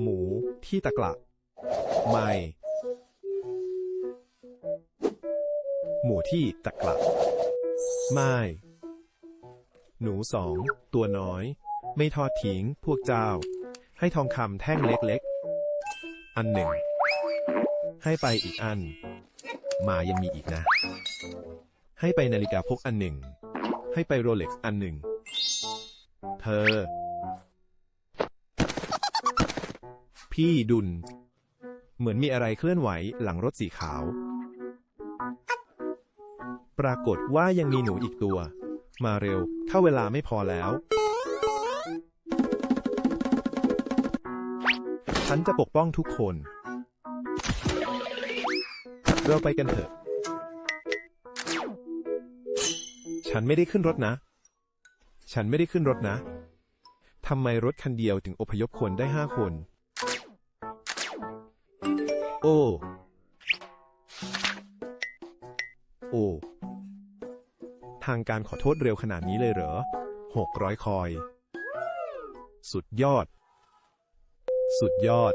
หมูที่ตะกละไม่ หมูที่ตะกละไม่ หนูสองตัวน้อย ไม่ทอดทิ้งพวกเจ้า ให้ทองคำแท่งเล็กๆ อันหนึ่ง ให้ไปอีกอัน มายังมีอีกนะ ให้ไปนาฬิกาพกอันหนึ่ง ให้ไปโรเล็กซ์อันหนึ่ง เธอ พี่ดุล เหมือนมีอะไรเคลื่อนไหวหลังรถสีขาว ปรากฏว่ายังมีหนูอีกตัว มาเร็ว เข้าเวลาไม่พอแล้ว ฉันจะปกป้องทุกคน เราไปกันเถอะ ฉันไม่ได้ขึ้นรถนะ ฉันไม่ได้ขึ้นรถนะทำไมรถคันเดียวถึงอพยพคนได้ห้าคน โอ้โอ้ทางการขอโทษเร็วขนาดนี้เลยเหรอหกร้อยคอย สุดยอด สุดยอด